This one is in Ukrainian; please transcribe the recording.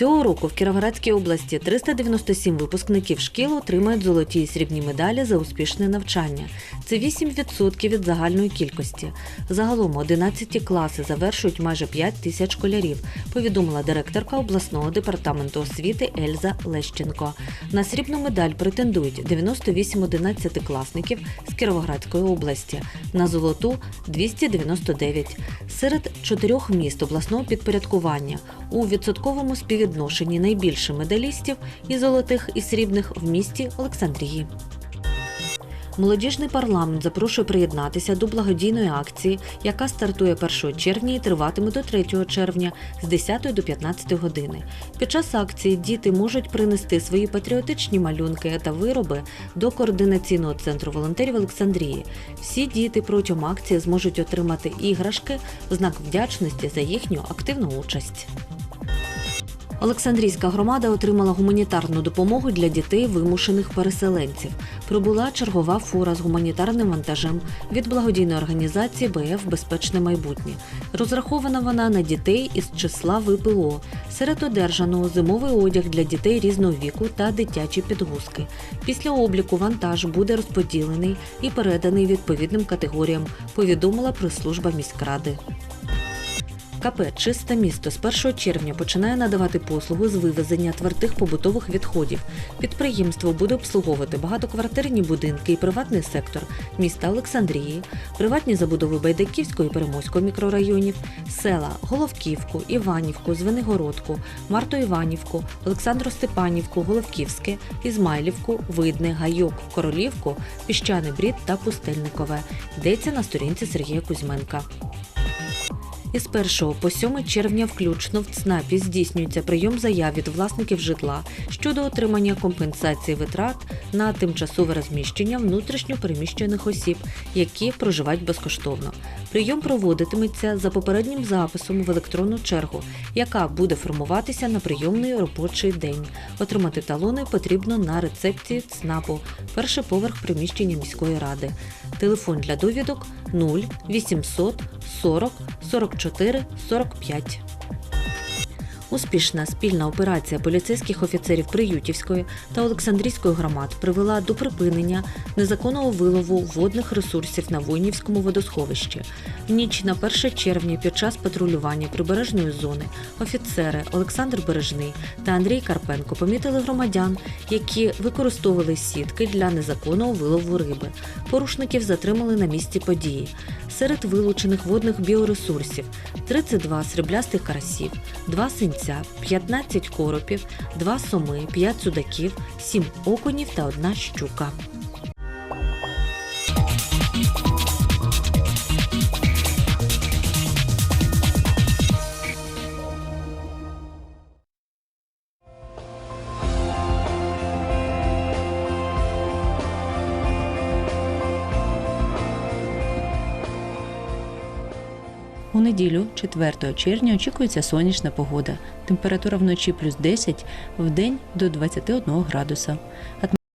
Цього року в Кіровоградській області 397 випускників шкіл отримають золоті і срібні медалі за успішне навчання. Це 8% від загальної кількості. Загалом 11 класи завершують майже 5 тисяч школярів, повідомила директорка обласного департаменту освіти Ельза Лещенко. На срібну медаль претендують 98 11-класників з Кіровоградської області, на золоту 299. Серед чотирьох міст обласного підпорядкування у відсотковому співвідношенні найбільше медалістів і золотих і срібних в місті Олександрії. Молодіжний парламент запрошує приєднатися до благодійної акції, яка стартує 1 червня і триватиме до 3 червня з 10 до 15 години. Під час акції діти можуть принести свої патріотичні малюнки та вироби до координаційного центру волонтерів Олександрії. Всі діти протягом акції зможуть отримати іграшки в знак вдячності за їхню активну участь. Олександрійська громада отримала гуманітарну допомогу для дітей вимушених переселенців. Прибула чергова фура з гуманітарним вантажем від благодійної організації БФ Безпечне майбутнє. Розрахована вона на дітей із числа ВПО. Серед одержаного зимовий одяг для дітей різного віку та дитячі підгузки. Після обліку вантаж буде розподілений і переданий відповідним категоріям. Повідомила прес-служба міськради. КП Чисте місто з 1 червня починає надавати послугу з вивезення твердих побутових відходів. Підприємство буде обслуговувати багатоквартирні будинки і приватний сектор міста Олександрії, приватні забудови Байдаківського і Перемозького мікрорайонів, села Головківку, Іванівку, Звенигородку, Марто-Іванівку, Олександро-Степанівку, Головківське, Ізмайлівку, Видне, Гайок, Королівку, Піщаний Брід та Пустельникове. Йдеться на сторінці Сергія Кузьменка. Із 1 по 7 червня включно в ЦНАПі здійснюється прийом заяв від власників житла щодо отримання компенсації витрат на тимчасове розміщення внутрішньо переміщених осіб, які проживають безкоштовно. Прийом проводитиметься за попереднім записом в електронну чергу, яка буде формуватися на прийомний робочий день. Отримати талони потрібно на рецепції ЦНАПу, перший поверх приміщення міської ради. Телефон для довідок 0 800 40 44 45. Успішна спільна операція поліцейських офіцерів Приютівської та Олександрійської громад привела до припинення незаконного вилову водних ресурсів на Войнівському водосховищі. В ніч на 1 червня під час патрулювання прибережної зони офіцери Олександр Бережний та Андрій Карпенко помітили громадян, які використовували сітки для незаконного вилову риби. Порушників затримали на місці події. Серед вилучених водних біоресурсів 32 сріблястих карасів, 2 синця, 15 коропів, 2 соми, 5 судаків, 7 окунів та 1 щука. У неділю, 4 червня, очікується сонячна погода. Температура вночі плюс 10, в день до 21 градуса.